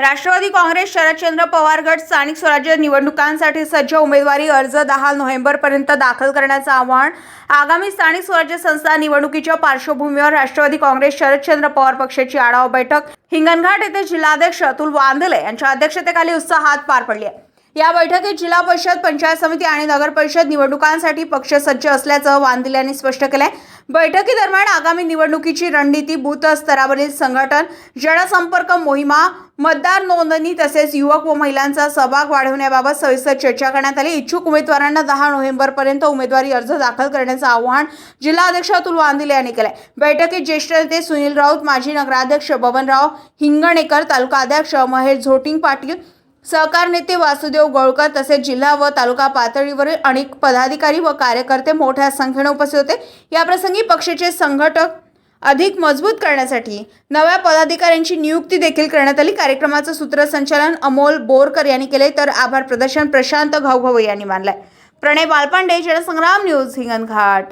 राष्ट्रवादी काँग्रेस शरदचंद्र पवार गट स्थानिक स्वराज्य निवडणुकांसाठी सज्ज उमेदवारी अर्ज दहा नोव्हेंबरपर्यंत दाखल करण्याचं आवाहन आगामी स्थानिक स्वराज्य संस्था निवडणुकीच्या पार्श्वभूमीवर राष्ट्रवादी काँग्रेस शरदचंद्र पवार पक्षाची आढावा बैठक हिंगणघाट येथे जिल्हाध्यक्ष अतुल वांदले यांच्या अध्यक्षतेखाली उत्साहात पार पडली आहे. या बैठकीत जिल्हा परिषद पंचायत समिती आणि नगर परिषद निवडणुकांसाठी पक्ष सज्ज असल्याचं वांदिल यांनी स्पष्ट केलंय. बैठकीदरम्यान आगामी निवडणुकीची रणनीती बूथ स्तरावरील संघटन जनसंपर्क मोहिमा मतदार नोंदणी तसेच युवक व महिलांचा सहभाग वाढवण्याबाबत सविस्तर चर्चा करण्यात आली. इच्छुक उमेदवारांना दहा नोव्हेंबरपर्यंत उमेदवारी अर्ज दाखल करण्याचं आवाहन जिल्हाध्यक्ष अतुल वांदिले यांनी केलं बैठकीत ज्येष्ठ नेते सुनील राऊत माजी नगराध्यक्ष बबनराव हिंगणेकर तालुका अध्यक्ष महेश झोटिंग पाटील सहकार नेते वासुदेव गोळकर तसेच जिल्हा व तालुका पातळीवरील अनेक पदाधिकारी व कार्यकर्ते मोठ्या संख्येने उपस्थित होते. याप्रसंगी पक्षाचे संघटक अधिक मजबूत करण्यासाठी नव्या पदाधिकाऱ्यांची नियुक्ती देखील करण्यात आली. कार्यक्रमाचं सूत्रसंचालन अमोल बोरकर यांनी केले. तर आभार प्रदर्शन प्रशांत घाऊघाऊ यांनी मानलंय. प्रणय बालपांडे जनसंग्राम न्यूज हिंगणघाट.